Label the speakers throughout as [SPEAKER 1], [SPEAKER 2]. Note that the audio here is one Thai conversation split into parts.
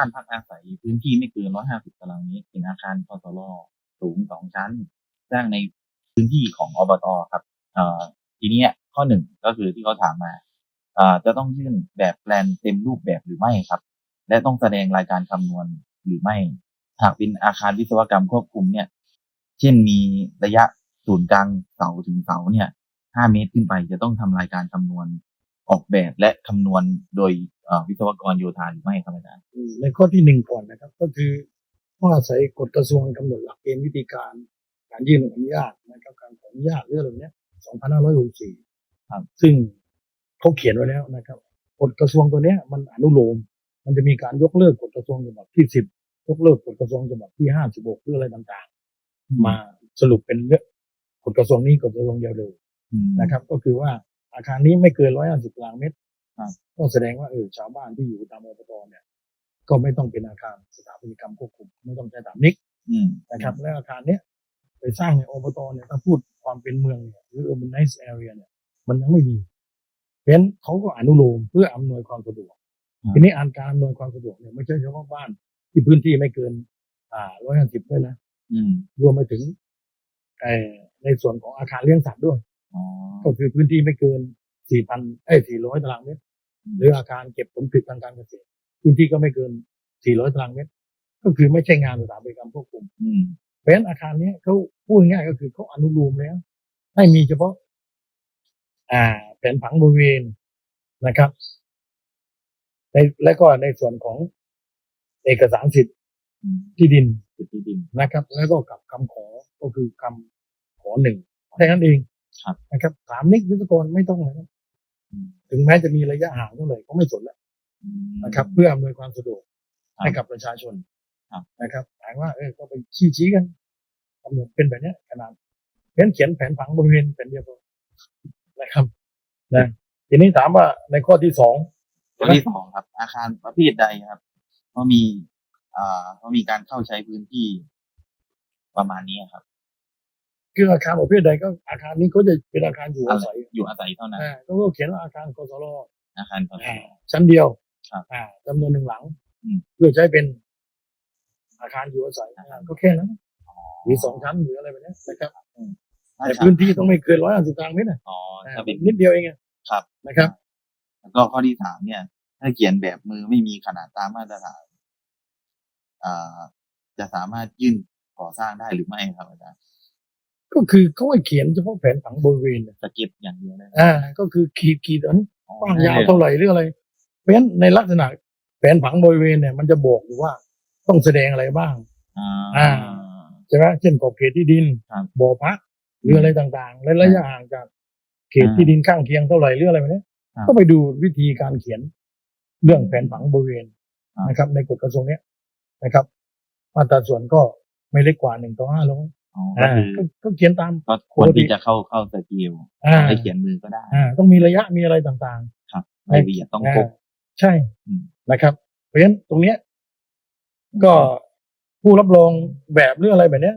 [SPEAKER 1] บ้านพักอาศัยพื้นที่ไม่เกิน150ตารางเมตรเป็นอาคารพสรสูงสองชั้น สร้างในพื้นที่ของอบตครับทีนี้ข้อหนึ่งก็คือที่เขาถามมาจะต้องยื่นแบบแปลนเต็มรูปแบบหรือไม่ครับ และต้องแสดงรายการคำนวณหรือไม่ หากเป็นอาคารวิศวกรรมควบคุมเนี่ย เช่นมีระยะศูนย์กลางเสาถึงเสาเนี่ย5เมตรขึ้นไปจะต้องทำรายการคำนวณออกแบบและคำนวณโดย วิศวกรโยธาหรือไม่ครับอาจารย์
[SPEAKER 2] ในข้อที่หนึ่งก่อนนะครับ ก็คือต้องอาศัยกฎกระทรวงกำหนดหลักเกณฑ์วิธีการ การยื่นอนุญาตนะครับการขออนุญาตเรื่องอะไรเนี้ย2564
[SPEAKER 1] ครับ
[SPEAKER 2] ซึ่งเขาเขียนไว้แล้วนะครับกฎกระทรวงตัวเนี้ยมันอนุโลม มันจะมีการยกเลิกกฎกระทรวงฉบับที่10ยกเลิกกฎกระทรวงฉบับที่56หรืออะไรต่างๆ มาสรุปเป็นเรื่องกฎกระทรวงนี้กฎกระทรวงเดียวเลย
[SPEAKER 1] อืม
[SPEAKER 2] นะครับ ก็คือว่าอาคารนี้ไม่เกิน150ตารางเมตร
[SPEAKER 1] ครับ
[SPEAKER 2] ก็แสดงว่าเออชาวบ้านที่อยู่ตามอบตเนี่ย ก็ไม่ต้องเป็นอาคารสถาปัตยกรรมควบคุมไม่ต้องใช้ตามนิก
[SPEAKER 1] อืม
[SPEAKER 2] นะครับ และอาคารเนี้ยไปสร้างในอบตเนี่ยถ้าพูดความเป็นเมืองเนี่ยหรือ urbanized area เนี่ย มันยังไม่มีเพราะฉะนั้นเขาก็อนุโลมเพื่ออำนวยความสะดวกทีนี้อันการอำนวยความสะดวกเนี่ยไม่ใช่เฉพาะบ้านที่พื้นที่ไม่เกิน อ่าร้อยห้าสิบด้วยนะ
[SPEAKER 1] อืม
[SPEAKER 2] รวมไปถึงเอ่อในส่วนของอาคารเลี้ยงสัตว์ด้วย
[SPEAKER 1] อ๋อ
[SPEAKER 2] ก็คือพื้นที่ไม่เกิน4,000เอ้ย400ตารางเมตร หรืออาคารเก็บผลผลิตทางการเกษตรพื้นที่ก็ไม่เกิน 400 ตารางเมตร ก็คือไม่ใช่งานสถาปัตยกรรมควบคุม
[SPEAKER 1] อืม
[SPEAKER 2] เพราะฉะนั้นอาคารเนี้ยเขาพูดง่ายๆก็คือเขาอนุโลมแล้ว ให้มีเฉพาะ อ่า แผนผังบริเวณนะครับในและก็ในส่วนของเอกสารสิทธิ์
[SPEAKER 1] อืม
[SPEAKER 2] ที่ดิน
[SPEAKER 1] จุดที่ดิน
[SPEAKER 2] นะครับ แล้วก็กับคำขอก็คือคำขอหนึ่งแค่นั้นเอง
[SPEAKER 1] ครับ
[SPEAKER 2] นะครับถามนิกวิศวกรไม่ต้องนะครับ
[SPEAKER 1] อืม
[SPEAKER 2] ถึงแม้จะมีระยะห่างเท่าไหร่ก็ไม่สนแล้ว
[SPEAKER 1] อืม
[SPEAKER 2] นะครับ เพื่ออำนวยความสะดวก
[SPEAKER 1] ครับ
[SPEAKER 2] ให้กับประชาชน
[SPEAKER 1] ครับ
[SPEAKER 2] นะครับถามว่าเออก็ไปชี้ชี้กันกำหนดเป็นแบบเนี้ยขนาดเขียนเขียนแผนผังบริเวณเป็นเดียวพอนะครับนะทีนี้ถามว่าในข้อที่สอง
[SPEAKER 1] ข้อที่สองครับ อาคารประเภทใดครับเขามีอ่าเขามีการเข้าใช้พื้นที่ประมาณนี้ครับ
[SPEAKER 2] คืออาคารประเภทใดก็อาคารนี้ก็จะเป็นอาคารอยู่อาศัย
[SPEAKER 1] อยู่อาศัยเท่านั้น
[SPEAKER 2] อ่าก็เขียนว่าอาคารกสร
[SPEAKER 1] อาคารพส
[SPEAKER 2] อ่ารชั้นเดียว
[SPEAKER 1] ครับ
[SPEAKER 2] อ่าจำนวนหนึ่งหลัง
[SPEAKER 1] อืม
[SPEAKER 2] เพื่อใช้เป็นอาคารอยู่อาศัยอ่าก็แค่นั้นหรือสองชั้นหรืออะไรแบบเนี้ยนะครับ
[SPEAKER 1] ถ้า
[SPEAKER 2] แต่
[SPEAKER 1] จะ
[SPEAKER 2] พื้นที่ต้องไม่เกินร้อยห้าสิบตารางเมตรนะ
[SPEAKER 1] อ๋อ
[SPEAKER 2] อ่า
[SPEAKER 1] ถ้าเป็น
[SPEAKER 2] นิดเดียวเองอะ
[SPEAKER 1] ครับ
[SPEAKER 2] นะครับ
[SPEAKER 1] แล้วก็ข้อที่สามเนี่ย ถ้าเขียนแบบมือไม่มีขนาดตามมาตรฐานอ่าจะสามารถยื่นก่อสร้างได้หรือไม่ครับอาจารย์
[SPEAKER 2] ก็คือเขาให้เขียนเฉพาะแผนผังบริเวณน่ะ
[SPEAKER 1] สเก็ตอย่างเดียวได้ไหม
[SPEAKER 2] อ่าก็คือขีดขีดอันนี้
[SPEAKER 1] อ๋อก
[SPEAKER 2] ว้างยาวเท่าไหร่หรืออะไร เพราะฉะนั้นในลักษณะแผนผังบริเวณเนี่ย มันจะบอกอยู่ว่าต้องแสดงอะไรบ้าง
[SPEAKER 1] อ่า
[SPEAKER 2] อ่าใช่ไหมเช่นขอบเขตที่ดิน
[SPEAKER 1] ครับ
[SPEAKER 2] บ่อพักหรืออะไรต่างๆและระยะห่างจากเขตที่ดินข้างเคียงเท่าไหร่หรืออะไรแบบเนี้ย
[SPEAKER 1] ครับ
[SPEAKER 2] ก็ไปดูวิธีการเขียนเรื่องแผนผังบริเวณ
[SPEAKER 1] ครับ
[SPEAKER 2] นะครับ ในกฎกระทรวงเนี้ยนะครับมาตราส่วนก็ไม่เล็กกว่าหนึ่งต่อห้าร้อย
[SPEAKER 1] อ๋อ ก็
[SPEAKER 2] อ่า
[SPEAKER 1] คือ
[SPEAKER 2] ก็ก็เขียนตาม
[SPEAKER 1] ก็ควรที่จะเข้าเข้าสกิล
[SPEAKER 2] อ่า
[SPEAKER 1] ให้เขียนมือก็ได้
[SPEAKER 2] อ่าต้องมีระยะมีอะไรต่าง
[SPEAKER 1] ครับรายละเอียดต้อง
[SPEAKER 2] ๆ
[SPEAKER 1] ครบ
[SPEAKER 2] อ่าใช่
[SPEAKER 1] อืม
[SPEAKER 2] นะครับ เพราะฉะนั้นตรงเนี้ย ก็ผู้รับรองแบบหรืออะไรแบบเนี้ย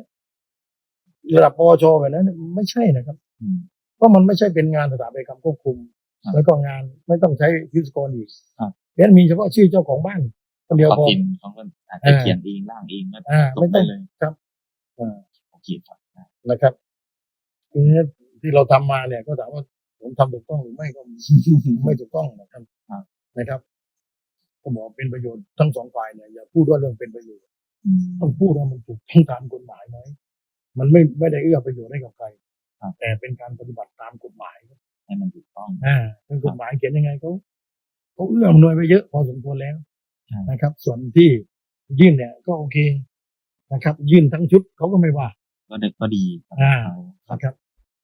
[SPEAKER 2] ระดับปวชแบบนั้นไม่ใช่นะครับ
[SPEAKER 1] อืม
[SPEAKER 2] เพราะมันไม่ใช่เป็นงานสถาปัตยกรรมควบคุม
[SPEAKER 1] ครับ
[SPEAKER 2] แล้วก็งานไม่ต้องใช้วิศวกรอีก
[SPEAKER 1] ครับ
[SPEAKER 2] เพราะฉะนั้นมีเฉพาะชื่อเจ้าของบ้านคนเดียว
[SPEAKER 1] เขา
[SPEAKER 2] พอ
[SPEAKER 1] กินเขาก็อาจจะ
[SPEAKER 2] อ่า
[SPEAKER 1] เขียนเองร่างเองก็
[SPEAKER 2] อ่า
[SPEAKER 1] ต
[SPEAKER 2] ไม่
[SPEAKER 1] ก
[SPEAKER 2] ต้
[SPEAKER 1] ได้
[SPEAKER 2] อง
[SPEAKER 1] เลย
[SPEAKER 2] ครับ อ่า
[SPEAKER 1] โอเคครับ
[SPEAKER 2] นะครับทีนี้ที่เราทำมาเนี่ย ก็ถามว่าผมทำถูกต้องหรือไม่ก็ไม่ถูกต้องนะครับ
[SPEAKER 1] ครับ
[SPEAKER 2] นะครับก็บอกเป็นประโยชน์ทั้งสองฝ่ายเนี่ยอย่าพูดว่าเรื่องเป็นประโยชน์
[SPEAKER 1] อืม
[SPEAKER 2] ต้องพูดว่ามันถูกต้องตามกฎหมายไหมมันไม่ไม่ได้เอื้อประโยชน์ให้กับใคร
[SPEAKER 1] ครับ
[SPEAKER 2] แต่เป็นการปฏิบัติตามกฎหมาย
[SPEAKER 1] ให้มันถูกต้อง
[SPEAKER 2] อ่าเป็นกฎหมายเขียนยังไงเขาเขาเอื้ออำนวยไปเยอะพอสมควรแล้ว
[SPEAKER 1] ใช่
[SPEAKER 2] นะครับ ส่วนที่ยื่นเนี่ย ก็โอเคนะครับ ยื่นทั้งชุดเขาก็ไม่ว่า
[SPEAKER 1] ก็ได้ก็ดีครับ
[SPEAKER 2] อ่า
[SPEAKER 1] เขา
[SPEAKER 2] นะครับ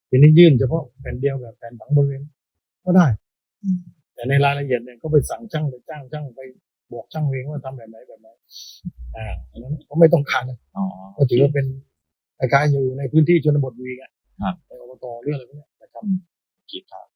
[SPEAKER 2] ทีนี้ยื่นเฉพาะแผ่นเดียวแบบแผ่นผังบริเวณก็ได้
[SPEAKER 1] อืม
[SPEAKER 2] แต่ในรายละเอียดเนี่ยก็ไปสั่งช่างไปจ้างช่างไปบอกช่างเองว่าทำแบบไหนแบบไหนอ่าอันนั้นเขาไม่ต้องการนะ
[SPEAKER 1] อ๋อ
[SPEAKER 2] ก็ถือว่าเป็นอาการอยู่ในพื้นที่ชนบทวีกอะ
[SPEAKER 1] ครับ
[SPEAKER 2] ในอบตเรื่องอะไรพวกเนี้ยนะครับ
[SPEAKER 1] โอเคครับ